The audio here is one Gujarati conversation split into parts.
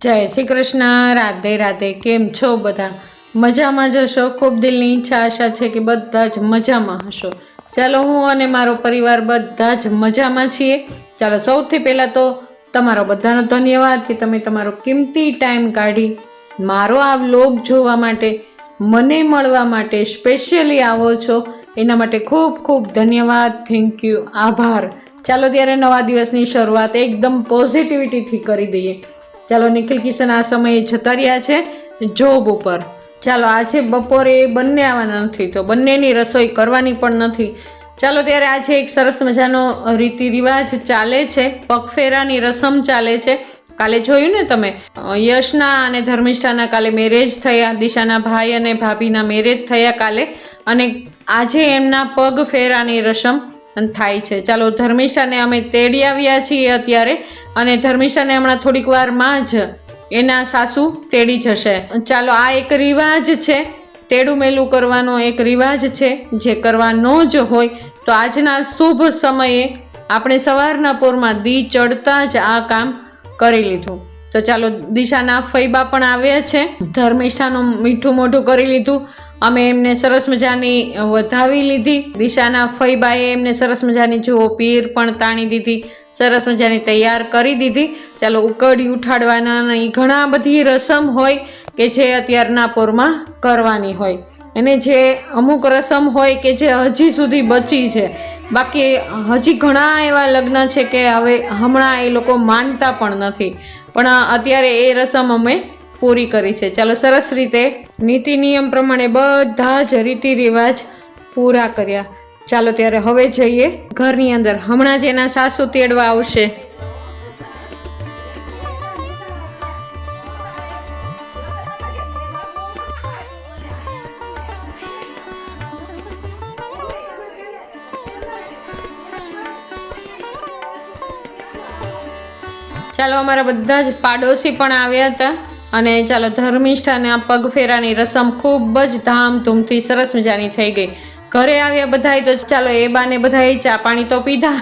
જય શ્રી કૃષ્ણ, રાધે રાધે, કેમ છો બધા? મજામાં જશો ખૂબ દિલની ઈચ્છા, આશા છે કે બધા જ મજામાં હશો. ચાલો હું અને મારો પરિવાર બધા જ મજામાં છીએ. ચાલો સૌથી પહેલાં તો તમારો બધાનો ધન્યવાદ કે તમે તમારો કિંમતી ટાઈમ કાઢી મારો આ વ્લોગ જોવા માટે, મને મળવા માટે સ્પેશિયલી આવો છો. એના માટે ખૂબ ખૂબ ધન્યવાદ થેન્ક યુ આભાર. ચાલો ત્યારે નવા દિવસની શરૂઆત એકદમ પોઝિટિવિટીથી કરી દઈએ. ચાલો નિખિલ કિશન આ સમયે જતા રહ્યા છે જોબ ઉપર. ચાલો, આજે બપોરે બંને આવવાના નથી તો બંનેની રસોઈ કરવાની પણ નથી. ચાલો, ત્યારે આજે એક સરસ મજાનો રીતિ રિવાજ ચાલે છે. પગફેરાની રસમ ચાલે છે. કાલે જોયું ને તમે? યશના અને ધર્મિષ્ઠાના કાલે મેરેજ થયા, દિશાના ભાઈ અને ભાભીના મેરેજ થયા કાલે. અને આજે એમના પગ ફેરાની રસમ થાય છે. ચાલો, ધર્મિષ્ઠાને અમે તેડી આવ્યા છીએ અત્યારે અને ધર્મિષ્ઠાને હમણાં થોડીક વારમાં જ એના સાસુ તેડી જશે. ચાલો, આ એક રિવાજ છે. તેડું મેલું કરવાનો એક રિવાજ છે. જે કરવાનો જ હોય તો આજના શુભ સમયે આપણે સવારના પોરમાં દી ચડતા જ આ કામ કરી લીધું. તો ચાલો, દિશાના ફૈબા પણ આવ્યા છે. ધર્મિષ્ઠાનું મીઠું મોઢું કરી લીધું. અમે એમને સરસ મજાની વધાવી લીધી. દિશાના ફૈબાએ એમને સરસ મજાની, જુઓ, પીર પણ તાણી દીધી. સરસ મજાની તૈયાર કરી દીધી. ચાલો ઉકળી ઉઠાડવાના ઘણા બધી રસમ હોય કે જે અત્યારના પોરમાં કરવાની હોય. અને જે અમુક રસમ હોય કે જે હજી સુધી બચી છે. બાકી હજી ઘણા એવા લગ્ન છે કે હવે હમણાં એ લોકો માનતા પણ નથી. પણ અત્યારે એ રસમ અમે પૂરી કરી છે. ચાલો સરસ રીતે નીતિ નિયમ પ્રમાણે બધા જ રીતિ રિવાજ પૂરા કર્યા. ચાલો ત્યારે હવે જઈએ ઘરની અંદર. હમણાં જ એના સાસુ તેડવા આવશે. ચાલો અમારા બધા જ પાડોશી પણ આવ્યા હતા. અને ચાલો ધર્મિષ્ઠાને આ પગફેરાની રસમ ખૂબ જ ધામધૂમથી સરસ મજાની થઈ ગઈ. ઘરે આવ્યા બધાએ તો ચાલો એ બાને બધાએ ચા પાણી તો પીધા.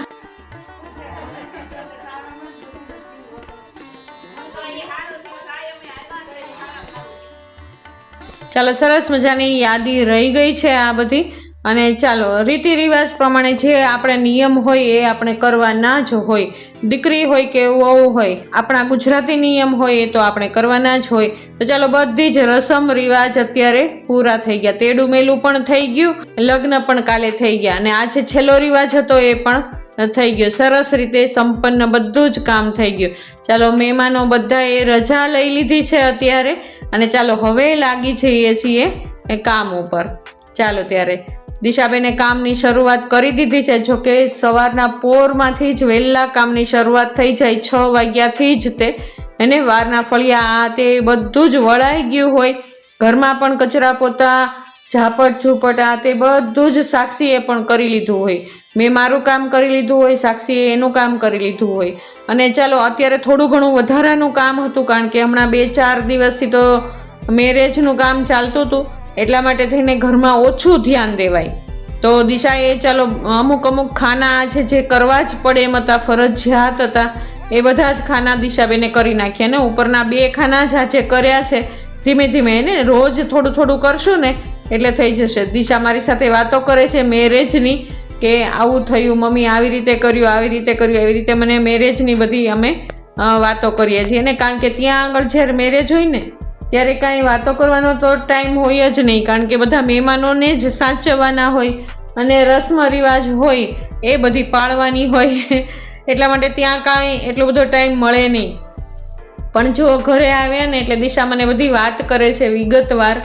ચાલો સરસ મજાની યાદી રહી ગઈ છે આ બધી. અને ચાલો, રીતિ રિવાજ પ્રમાણે જે આપણે નિયમ હોય એ આપણે કરવાના જ હોય. દીકરી હોય કે વહુ હોય, આપણા ગુજરાતી નિયમ હોય એ તો આપણે કરવાના જ હોય. તો ચાલો, બધી જ રસમ રિવાજ અત્યારે પૂરા થઈ ગયા. તેડું મેલું પણ થઈ ગયું, લગ્ન પણ કાલે થઈ ગયા. અને આજે છેલ્લો રિવાજ હતો એ પણ થઈ ગયો. સરસ રીતે સંપન્ન બધું જ કામ થઈ ગયું. ચાલો, મહેમાનો બધાએ રજા લઈ લીધી છે અત્યારે. અને ચાલો, હવે લાગી જઈએ છીએ કામ ઉપર. ચાલો ત્યારે. દિશાબેને કામની શરૂઆત કરી દીધી છે જોકે સવારના પોરમાંથી જ વહેલા કામની શરૂઆત થઈ જાય, છ વાગ્યાથી જ તે, એને વારના ફળિયા, આ તે બધું જ વળાઈ ગયું હોય. ઘરમાં પણ કચરા પોતા, ઝાપટ ઝૂપટ, આ તે બધું જ સાક્ષીએ પણ કરી લીધું હોય. મેં મારું કામ કરી લીધું હોય, સાક્ષીએ એનું કામ કરી લીધું હોય. અને ચાલો, અત્યારે થોડું ઘણું વધારાનું કામ હતું, કારણ કે હમણાં બે ચાર દિવસથી તો મેરેજનું કામ ચાલતું હતું. એટલા માટે થઈને ઘરમાં ઓછું ધ્યાન દેવાય. તો દિશા એ ચાલો, અમુક અમુક ખાના છે જે કરવા જ પડે એમ હતા ફરજિયાત હતા. એ બધા જ ખાના દિશાબેને કરી નાખ્યા ને ઉપરના બે ખાના જ આજે કર્યા છે, ધીમે ધીમે એને રોજ થોડું થોડું કરશું ને એટલે થઈ જશે. દિશા મારી સાથે વાતો કરે છે મેરેજની કે આવું થયું, મમ્મી આવી રીતે કર્યું, આવી રીતે કર્યું એવી રીતે મને મેરેજની બધી અમે વાતો કરીએ છીએ ને. કારણ કે ત્યાં આગળ જ્યારે મેરેજ હોય ને ત્યારે કાંઈ વાતો કરવાનો તો ટાઈમ હોય જ નહીં, કારણ કે બધા મહેમાનોને જ સાચવવાના હોય અને રસમ રિવાજ હોય એ બધી પાળવાની હોય. એટલા માટે ત્યાં કાંઈ એટલો બધો ટાઈમ મળે નહીં. પણ જો ઘરે આવ્યા ને એટલે દિશા મને બધી વાત કરે છે વિગતવાર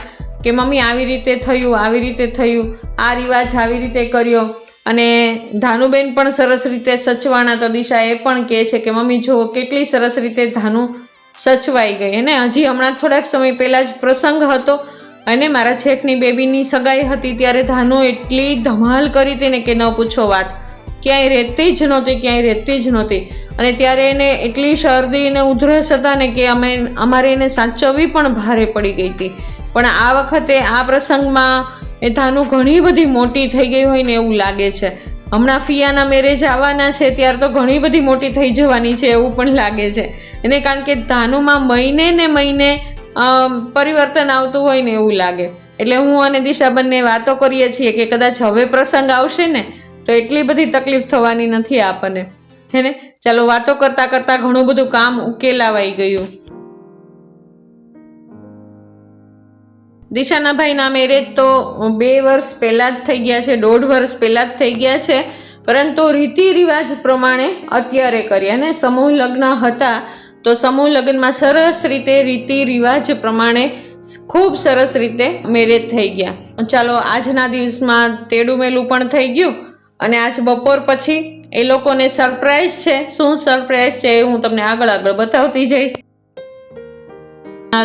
કે મમ્મી આવી રીતે થયું, આવી રીતે થયું, આ રિવાજ આવી રીતે કર્યો. અને ધાનુબેન પણ સરસ રીતે સચવાણા તો દિશા એ પણ કહે છે કે મમ્મી જો કેટલી સરસ રીતે ધાનુ સચવાઈ ગઈ. અને હજી હમણાં થોડાક સમય પહેલાં જ પ્રસંગ હતો અને મારા છેઠની બેબીની સગાઈ હતી ત્યારે ધાનો એટલી ધમાલ કરી હતી ને કે ન પૂછો વાત. ક્યાંય રહેતી જ નહોતી, ક્યાંય રહેતી જ નહોતી. અને ત્યારે એને એટલી શરદી અને ઉધરસ હતા ને કે અમે, અમારે એને સાચવવી પણ ભારે પડી ગઈ હતી. પણ આ વખતે આ પ્રસંગમાં એ ધાનુ ઘણી બધી મોટી થઈ ગઈ હોય ને એવું લાગે છે. હમણાં ફિયાના મેરેજ આવવાના છે, ત્યારે તો ઘણી બધી મોટી થઈ જવાની છે એવું પણ લાગે છે. એને કારણ કે ધાનુમાં મહિને ને મહિને પરિવર્તન આવતું હોય ને એવું લાગે. એટલે હું અને દિશા બંને વાતો કરીએ છીએ કે કદાચ હવે પ્રસંગ આવશે ને, તો એટલી બધી તકલીફ થવાની નથી આપણને. છે ને? ચાલો વાતો કરતાં કરતાં ઘણું બધું કામ ઉકેલાવાઈ ગયું. દિશાના ભાઈના મેરેજ તો બે વર્ષ પહેલાં જ થઈ ગયા છે, દોઢ વર્ષ પહેલાં જ થઈ ગયા છે. પરંતુ રીતિ રિવાજ પ્રમાણે અત્યારે કર્યા ને સમૂહ લગ્ન હતા તો સમૂહ લગ્નમાં સરસ રીતે રીતિ રિવાજ પ્રમાણે ખૂબ સરસ રીતે મેરેજ થઈ ગયા. ચાલો આજના દિવસમાં તેડું મેલું પણ થઈ ગયું અને આજ બપોર પછી એ લોકોને સરપ્રાઈઝ છે. શું સરપ્રાઈઝ છે એ હું તમને આગળ આગળ બતાવતી જઈશ.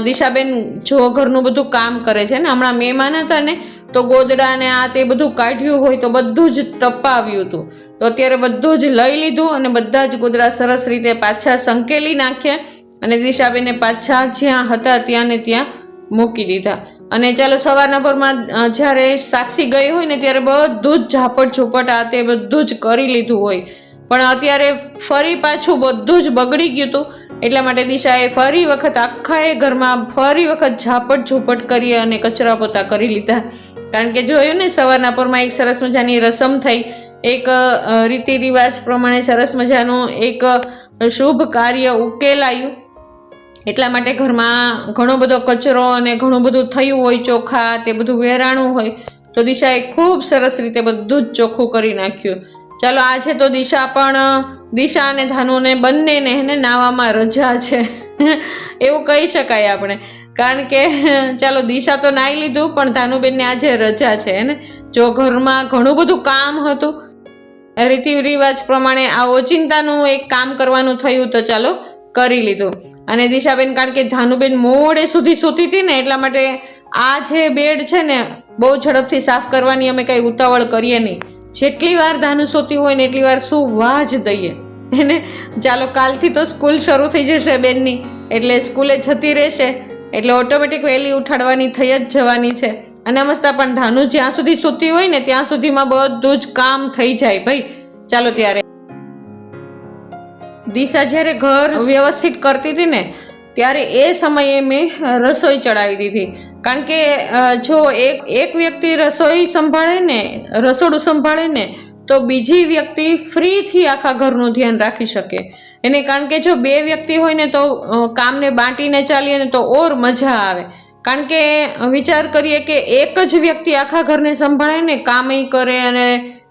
દિશાબેન જો ઘરનું બધું કામ કરે છે ને, હમણાં મહેમાન હતા ને, તો ગોદડા ને આ તે બધું કાઢ્યું હોય તો બધું જ તપાવ્યું હતું. તો અત્યારે બધું જ લઈ લીધું અને બધા જ ગોદડા સરસ રીતે પાછા સંકેલી નાખ્યા અને દિશાબેને પાછા જ્યાં હતા ત્યાં ને ત્યાં મૂકી દીધા. અને ચાલો સવારના પરમાં જ્યારે સાક્ષી ગઈ હોય ને, ત્યારે બધું જ ઝાપટ ઝૂપટ આ તે બધું જ કરી લીધું હોય. પણ અત્યારે ફરી પાછું બધું જ બગડી ગયું હતું એટલા માટે દિશાએ ફરી વખત આખા એ ઘરમાં ફરી વખત ઝાપટ ઝૂપટ કરી અને કચરા પોતા કરી લીધા. કારણ કે જોયું ને, સવારના પરમાં એક સરસ મજાની રસમ થઈ. એક રીતિ રિવાજ પ્રમાણે સરસ મજાનું એક શુભ કાર્ય ઉકેલાયું. એટલા માટે ઘરમાં ઘણો બધો કચરો અને ઘણું બધું થયું હોય, ચોખા, તે બધું વેરાણું હોય, તો દિશાએ ખૂબ સરસ રીતે બધું જ ચોખ્ખું કરી નાખ્યું. ચાલો આજે તો દિશા, પણ દિશા અને ધાનુને બંનેને એને નાવામાં રજા છે. એવું કહી શકાય આપણે. કારણ કે, ચાલો, દિશા તો નાહી લીધું, પણ ધાનુબેનને આજે રજા છે ને? જો ઘરમાં ઘણું બધું કામ હતું રીતિ રિવાજ પ્રમાણે આ ઓચિંતાનું એક કામ કરવાનું થયું તો ચાલો, કરી લીધું. અને દિશાબેન, કારણ કે ધાનુબેન મોડે સુધી સૂતી હતી ને, એટલા માટે આ જે બેડ છે ને, બહુ ઝડપથી સાફ કરવાની અમે કંઈ ઉતાવળ કરીએ નહીં. જેટલી વાર ધાનુ સૂતી હોય ને એટલી વાર શું વાજ દઈએ. એને ચાલો કાલથી તો સ્કૂલ શરૂ થઈ જશે બેનની. એટલે સ્કૂલે જતી રહેશે. એટલે ઓટોમેટિક વહેલી ઉઠાડવાની થઈ જ જવાની છે. અને મસ્તા પણ ધાનુ જ્યાં સુધી સૂતી હોય ને ત્યાં સુધીમાં બધું જ કામ થઈ જાય ભાઈ. ચાલો ત્યારે. દિશા જ્યારે ઘર વ્યવસ્થિત કરતી હતી ને ત્યારે એ સમયે મેં રસોઈ ચડાવી દીધી. કારણ કે જો એક એક વ્યક્તિ રસોઈ સંભાળે ને, રસોડું સંભાળે ને, તો બીજી વ્યક્તિ ફ્રીથી આખા ઘરનું ધ્યાન રાખી શકે. એને કારણ કે જો બે વ્યક્તિ હોય ને, તો કામને બાંટીને ચાલીએ ને, તો ઓર મજા આવે. કારણ કે વિચાર કરીએ કે એક જ વ્યક્તિ આખા ઘરને સંભાળે ને કામય કરે અને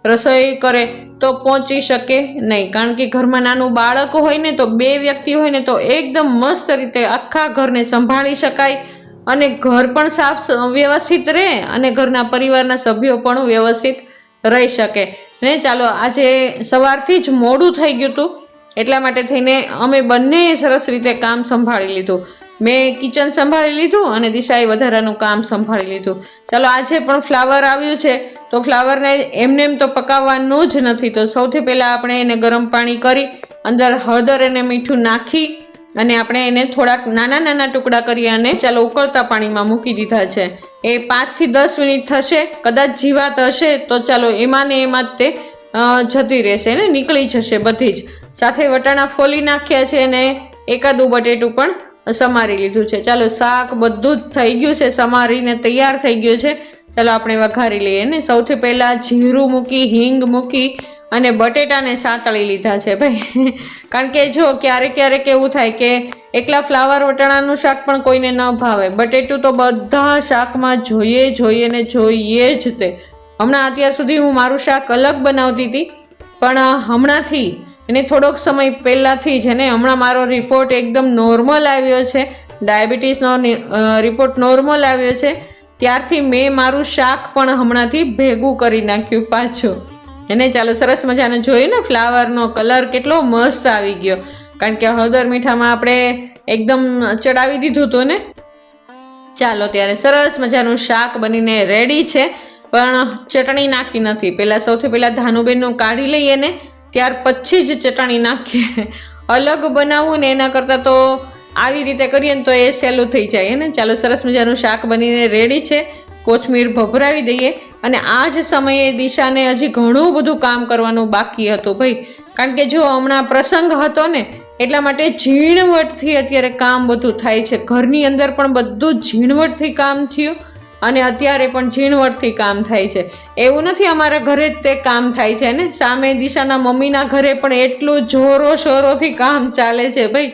રસોઈ કરે તો પહોંચી શકે નહીં. કારણ કે ઘરમાં નાનું બાળક હોય ને તો બે વ્યક્તિ હોય ને તો એકદમ મસ્ત રીતે આખા ઘરને સંભાળી શકાય અને ઘર પણ સાફ વ્યવસ્થિત રહે અને ઘરના પરિવારના સભ્યો પણ વ્યવસ્થિત રહી શકે. ને ચાલો, આજે સવારથી જ મોડું થઈ ગયું હતું. એટલા માટે થઈને અમે બંને સરસ રીતે કામ સંભાળી લીધું. મેં કિચન સંભાળી લીધું અને દિશાએ વધારાનું કામ સંભાળી લીધું. ચાલો આજે પણ ફ્લાવર આવ્યું છે. તો ફ્લાવરને એમને એમ તો પકાવવાનું જ નથી. તો સૌથી પહેલાં આપણે એને ગરમ પાણી કરી, અંદર હળદર અને મીઠું નાખી અને આપણે એને થોડાક નાના નાના ટુકડા કરી અને ચાલો ઉકળતા પાણીમાં મૂકી દીધા છે. એ પાંચથી દસ મિનિટ થશે. કદાચ જીવાત હશે તો ચાલો એમાં ને એમાં તે જતી રહેશે ને નીકળી જશે બધી જ. સાથે વટાણા ફોલી નાખ્યા છે અને એકાદું બટેટું પણ સમારી લીધું છે. ચાલો, શાક બધું જ થઈ ગયું છે. સમારીને તૈયાર થઈ ગયું છે. ચાલો, આપણે વઘારી લઈએ ને. સૌથી પહેલાં જીરું મૂકી, હિંગ મૂકી અને બટેટાને સાતળી લીધા છે ભાઈ. કારણ કે જો, ક્યારેક ક્યારેક એવું થાય કે એકલા ફ્લાવર વટાણાનું શાક પણ કોઈને ન ભાવે. બટેટું તો બધા શાકમાં જોઈએ જોઈએ ને જોઈએ જ તે. હમણાં અત્યાર સુધી હું મારું શાક અલગ બનાવતી હતી, પણ હમણાંથી એને થોડોક સમય પહેલાંથી જ એને હમણાં મારો રિપોર્ટ એકદમ નોર્મલ આવ્યો છે. ડાયાબિટીસનો રિપોર્ટ નોર્મલ આવ્યો છે. ત્યારથી મેં મારું શાક પણ હમણાંથી ભેગું કરી નાખ્યું પાછું. એને ચાલો સરસ મજાનું જોયું ને ફ્લાવરનો કલર કેટલો મસ્ત આવી ગયો. કારણ કે હળદર મીઠામાં આપણે એકદમ ચડાવી દીધું હતું ને. ચાલો ત્યારે સરસ મજાનું શાક બનીને રેડી છે. પણ ચટણી નાખી નથી. પહેલાં સૌથી પહેલાં ધાનુબેનનું કાઢી લઈએ ને. ત્યાર પછી જ ચટણી નાખીએ. અલગ બનાવવું ને એના કરતાં તો આવી રીતે કરીએ ને તો એ સહેલું થઈ જાય ને? ચાલો, સરસ મજાનું શાક બનીને રેડી છે. કોથમીર ભભરાવી દઈએ અને આ જ સમયે દિશાને હજી ઘણું બધું કામ કરવાનું બાકી હતું ભાઈ. કારણ કે જો હમણાં પ્રસંગ હતો ને, એટલા માટે ઝીણવટથી અત્યારે કામ બધું થાય છે. ઘરની અંદર પણ બધું ઝીણવટથી કામ થયું. અને અત્યારે પણ ઝીણવટથી કામ થાય છે. એવું નથી અમારા ઘરે જ તે કામ થાય છે ને? સામે દિશાના મમ્મીના ઘરે પણ એટલું જોરો શોરોથી કામ ચાલે છે ભાઈ.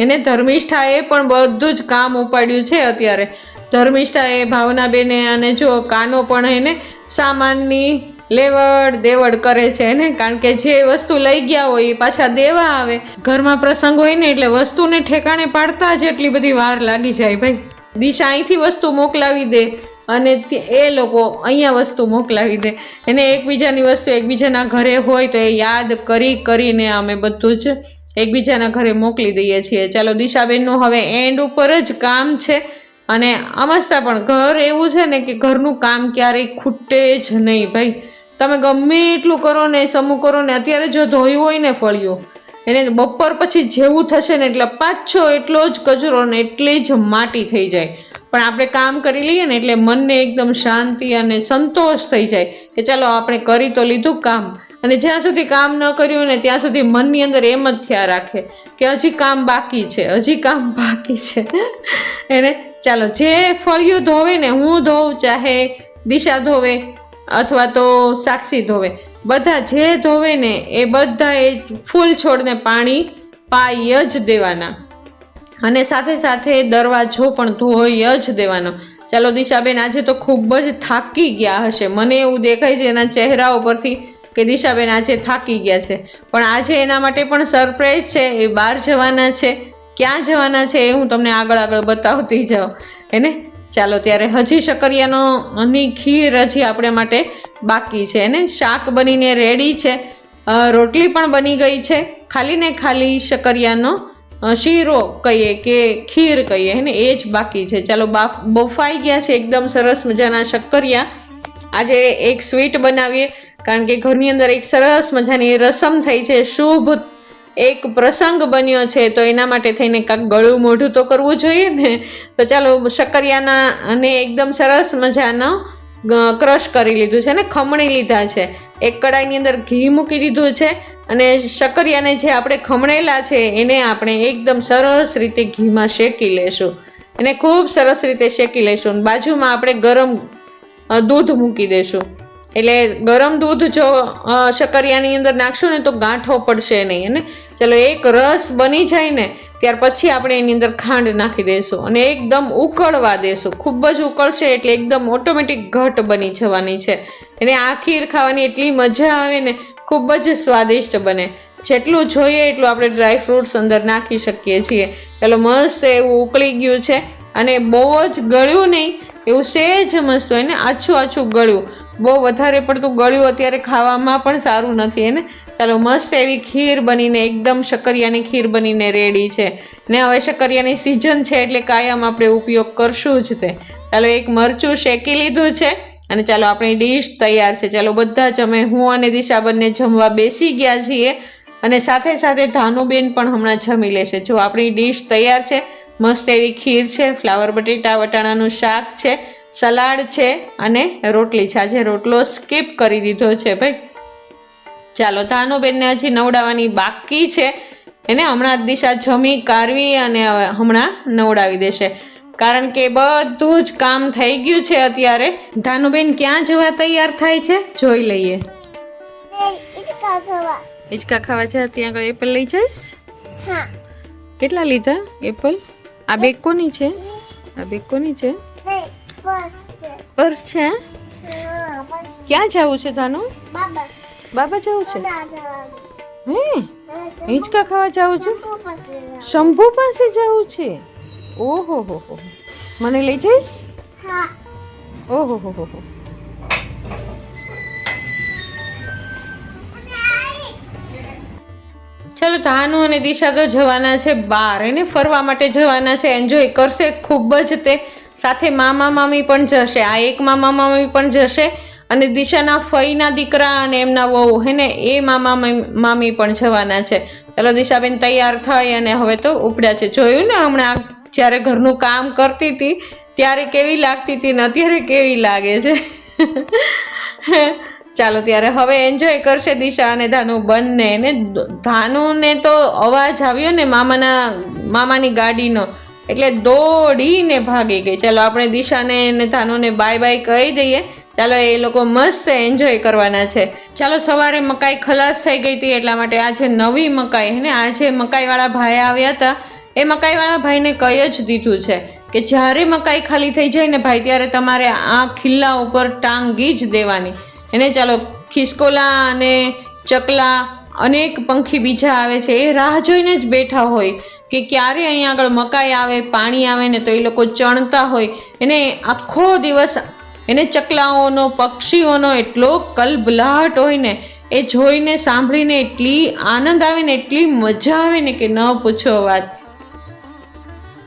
એને ધર્મિષ્ઠાએ પણ બધું જ કામ ઉપાડ્યું છે અત્યારે. ધર્મિષ્ઠાએ, ભાવનાબેને અને જો કાનો પણ એને સામાનની લેવડ દેવડ કરે છે ને? કારણ કે જે વસ્તુ લઈ ગયા હોય એ પાછા દેવા આવે. ઘરમાં પ્રસંગ હોય ને એટલે વસ્તુને ઠેકાણે પાડતા જ એટલી બધી વાર લાગી જાય ભાઈ. દિશા અહીંથી વસ્તુ મોકલાવી દે અને એ લોકો અહીંયા વસ્તુ મોકલાવી દે. એને એકબીજાની વસ્તુ એકબીજાના ઘરે હોય તો એ યાદ કરી કરીને અમે બધું જ એકબીજાના ઘરે મોકલી દઈએ છીએ. ચાલો, દિશાબેનનું હવે એન્ડ ઉપર જ કામ છે અને અમસ્તા પણ ઘર એવું છે ને કે ઘરનું કામ ક્યારેય ખૂટે જ નહીં ભાઈ. તમે ગમે એટલું કરો ને, સમૂહ કરો ને, અત્યારે જો ધોયું હોય ને ફળિયું એને બપોર પછી જેવું થશે ને એટલે પાછો એટલો જ કચરો ને એટલી જ માટી થઈ જાય. પણ આપણે કામ કરી લઈએ ને એટલે મનને એકદમ શાંતિ અને સંતોષ થઈ જાય કે ચાલો આપણે કરી તો લીધું કામ. અને જ્યાં સુધી કામ ન કર્યું ને ત્યાં સુધી મનની અંદર એમ જ થયા રાખે કે હજી કામ બાકી છે, હજી કામ બાકી છે. એને ચાલો જે ફળિયું ધોવે ને હું ધોઉં, ચાહે દિશા ધોવે અથવા તો સાક્ષી ધોવે બધા જે ધોવે ને એ બધા એ ફૂલ છોડને પાણી પાય જ દેવાના. અને સાથે સાથે દરવાજો પણ ધોઈ જ દેવાનો. ચાલો દિશાબેન, આજે તો ખૂબ જ થાકી ગયા હશે. મને એવું દેખાય છે એના ચહેરા ઉપરથી કે દિશાબેન આજે થાકી ગયા છે. પણ આજે એના માટે પણ સરપ્રાઈઝ છે. એ બહાર જવાના છે. ક્યાં જવાના છે એ હું તમને આગળ આગળ બતાવતી જાઉં. એને ચાલો ત્યારે હજી શકરિયાનોની ખીર હજી આપણે માટે બાકી છે એને શાક બનીને રેડી છે. રોટલી પણ બની ગઈ છે. ખાલી ને ખાલી શકરિયાનો શીરો કહીએ કે ખીર કહીએ ને? એ જ બાકી છે. ચાલો બાફ, બફાઈ ગયા છે એકદમ સરસ મજાના શક્કરિયા. આજે એક સ્વીટ બનાવીએ, કારણ કે ઘરની અંદર એક સરસ મજાની રસમ થઈ છે. શુભ એક પ્રસંગ બન્યો છે, તો એના માટે થઈને કાંઈક ગળું મોઢું તો કરવું જોઈએ ને? તો ચાલો, શક્કરિયાના અને એકદમ સરસ મજાનો ક્રશ કરી લીધું છે ને, ખમણી લીધા છે. એક કડાઈની અંદર ઘી મૂકી દીધું છે અને શક્કરિયાને જે આપણે ખમણેલા છે, એને આપણે એકદમ સરસ રીતે ઘીમાં શેકી લેશું. એને ખૂબ સરસ રીતે શેકી લેશું બાજુમાં આપણે ગરમ દૂધ મૂકી દેશું. એટલે ગરમ દૂધ જો શક્કરિયાની અંદર નાખશું ને તો ગાંઠો પડશે નહીં અને ચલો, એક રસ બની જાય ને, ત્યાર પછી આપણે એની અંદર ખાંડ નાખી દઈશું અને એકદમ ઉકળવા દેશું. ખૂબ જ ઉકળશે એટલે એકદમ ઓટોમેટિક ઘટ બની જવાની છે. એને આ ખીર ખાવાની એટલી મજા આવે ને, ખૂબ જ સ્વાદિષ્ટ બને. જેટલું જોઈએ એટલું આપણે ડ્રાય ફ્રૂટ્સ અંદર નાખી શકીએ છીએ. ચાલો, મસ્ત એવું ઉકળી ગયું છે અને બહુ જ ગળ્યું નહીં, એવું સહેજ મસ્ત હોય ને, આછું આછું ગળ્યું. બહુ વધારે પડતું ગળ્યું અત્યારે ખાવામાં પણ સારું નથી એને ચાલો, મસ્ત એવી ખીર બનીને, એકદમ શક્કરિયાની ખીર બનીને રેડી છે. ને હવે શક્કરિયાની સિઝન છે એટલે કાયમ આપણે ઉપયોગ કરશું જ તે. ચાલો, એક મરચું શેકી લીધું છે અને ચાલો, આપણી ડીશ તૈયાર છે. ચાલો, બધા જ અમે, હું અને દિશા બંને જમવા બેસી ગયા છીએ અને સાથે સાથે ધાનુબેન પણ હમણાં જમી લેશે જો આપણી ડીશ તૈયાર છે, મસ્ત એવી ખીર છે, ફ્લાવર બટેટા, વટાણાનું શાક છે સલાડ છે અને રોટલી છે. આજે રોટલો સ્કીપ કરી દીધો છે ભાઈ. ચાલો ધાનુબેનને હજી નવડાવવાની બાકી છે. એને હમણાં જ દિશા જમી કારવી અને હમણાં નવડાવી દેશે. કારણ કે બધું જ કામ થઈ ગયું છે અત્યારે. ધાનુબેન ક્યાં જવા તૈયાર થાય છે? જોઈ લઈએ. હિચકા ખાવા છે. ત્યાં આગળ એપલ લઈ જઈશ? હા. કેટલા લીધા એપલ આ બેગ કોની છે? આ બેગ કોની છે નહીં બસ છે? પર્સ છે? ક્યાં જવું છે તાનું? બાબા જવું છે? હે? હિંચકા ખાવા જવું છે. શંભુ પાસે જવું છે? ઓહો, હો હો મને લઈ જઈશ? ઓહો, હો હો ચલો તાનુ અને દિશા તો જવાના છે બહાર, એને ફરવા માટે જવાના છે. એન્જોય કરશે ખૂબ જ તે. સાથે મામા મામી પણ જશે. આ એક મામા મામી પણ જશે અને દિશાના ફઈના દીકરા અને એમના વહુ, હે ને? એ મામા મામી- પણ જવાના છે. ચલો દિશાબેન તૈયાર થઈ અને હવે તો ઉપડ્યા છે. જોયું ને હમણાં જ્યારે ઘરનું કામ કરતી હતી, ત્યારે કેવી લાગતી હતી ને અત્યારે કેવી લાગે છે? ચાલો ત્યારે હવે એન્જોય કરશે દિશા અને ધાનુ બંને ને. ધાનુને તો અવાજ આવ્યો ને મામાના, મામાની ગાડીનો. એટલે દોડીને ભાગી ગઈ. ચાલો, આપણે દિશાને અને ધાનુને બાય બાય કહી દઈએ. ચાલો, એ લોકો મસ્ત એન્જોય કરવાના છે. ચાલો, સવારે મકાઈ ખલાસ થઈ ગઈ હતી એટલા માટે આજે નવી મકાઈ ને? આજે મકાઈવાળા ભાઈ આવ્યા હતા. એ મકાઈવાળા ભાઈને કહી જ દીધું છે કે જ્યારે મકાઈ ખાલી થઈ જાય ને ભાઈ, ત્યારે તમારે આ ખિલ્લા ઉપર ટાંગી જ દેવાની. એને ચાલો, ખિસકોલા અને ચકલા અનેક પંખી બીજા આવે છે. એ રાહ જોઈને જ બેઠા હોય. કે ક્યારે અહીંયા આગળ મકાઈ આવે, પાણી આવે ને તો એ લોકો ચણતા હોય. એને આખો દિવસ એને ચકલાઓનો, પક્ષીઓનો એટલો કલબલાટ હોય ને, એ જોઈને સાંભળીને એટલી આનંદ આવે ને, એટલી મજા આવે ને કે ન પૂછો વાત.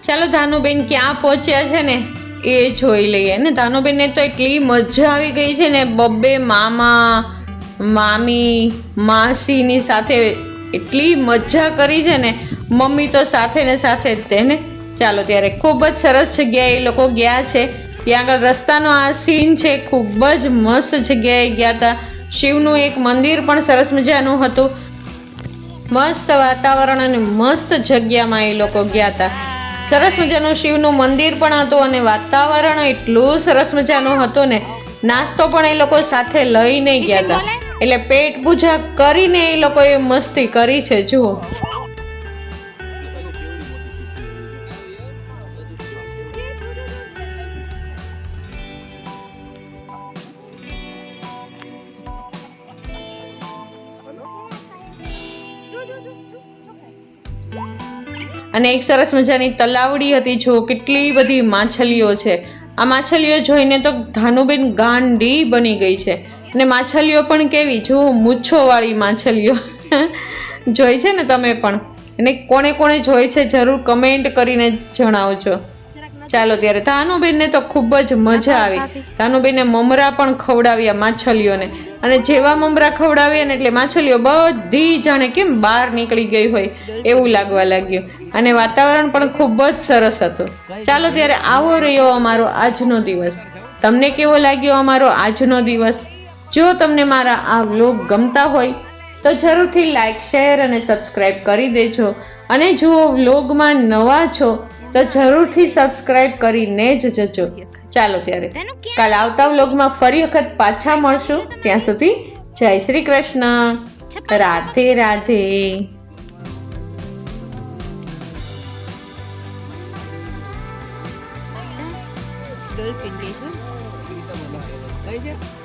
ચાલો ધાનુબેન ક્યાં પહોંચ્યા છે ને, એ જોઈ લઈએ ને. ધાનુબેનને તો એટલી મજા આવી ગઈ છે ને, બબ્બે મામા, મામી, માસીની સાથે એટલી મજા કરી છે ને. મમ્મી તો સાથે ને સાથે જ તેને. ચાલો ત્યારે ખૂબ જ સરસ જગ્યાએ એ લોકો ગયા છે. ત્યાં આગળ રસ્તાનો આ સીન છે ખૂબ જ મસ્ત જગ્યાએ ગયા હતા શિવનું એક મંદિર પણ સરસ મજાનું હતું. મસ્ત વાતાવરણ અને મસ્ત જગ્યામાં એ લોકો ગયા હતા સરસ મજાનું શિવનું મંદિર પણ હતું અને વાતાવરણ એટલું સરસ મજાનું હતું ને નાસ્તો પણ એ લોકો સાથે લઈને ગયા હતા એટલે પેટ પૂજા કરીને એ લોકોએ મસ્તી કરી છે જુઓ. અને એક સરસ મજાની તલાવડી હતી જો કેટલી બધી માછલીઓ છે. આ માછલીઓ જોઈને તો ધાનુબેન ગાંડી બની ગઈ છે. અને માછલીઓ પણ કેવી? જો મૂછોવાળી માછલીઓ. જોઈ છે ને તમે પણ? અને કોણે કોણે જોઈ છે, જરૂર કમેન્ટ કરીને જણાવજો. ચાલો ત્યારે તાનુબેનને તો ખૂબ જ મજા આવી. તાનુબેને મમરા પણ ખવડાવ્યા માછલીઓને. અને જેવા મમરા ખવડાવ્યા ને એટલે માછલીઓ બધી જાણે કેમ બહાર નીકળી ગઈ હોય એવું લાગવા લાગ્યું. અને વાતાવરણ પણ ખૂબ જ સરસ હતું. ચાલો ત્યારે આવો રહ્યો અમારો આજનો દિવસ. તમને કેવો લાગ્યો અમારો આજનો દિવસ? જો તમને મારા આ વ્લોગ ગમતા હોય તો જરૂરથી લાઈક શેર અને સબસ્ક્રાઈબ કરી દેજો. અને જો વ્લોગમાં નવા છો તો જરૂરથી સબસ્ક્રાઇબ કરીને જ જજો. ચાલો ત્યારે કાલ આવતા વ્લોગમાં ફરી વખત પાછા મળશું. ત્યાં સુધી જય શ્રી કૃષ્ણ. રાધે રાધે. કે છું. કઈ છે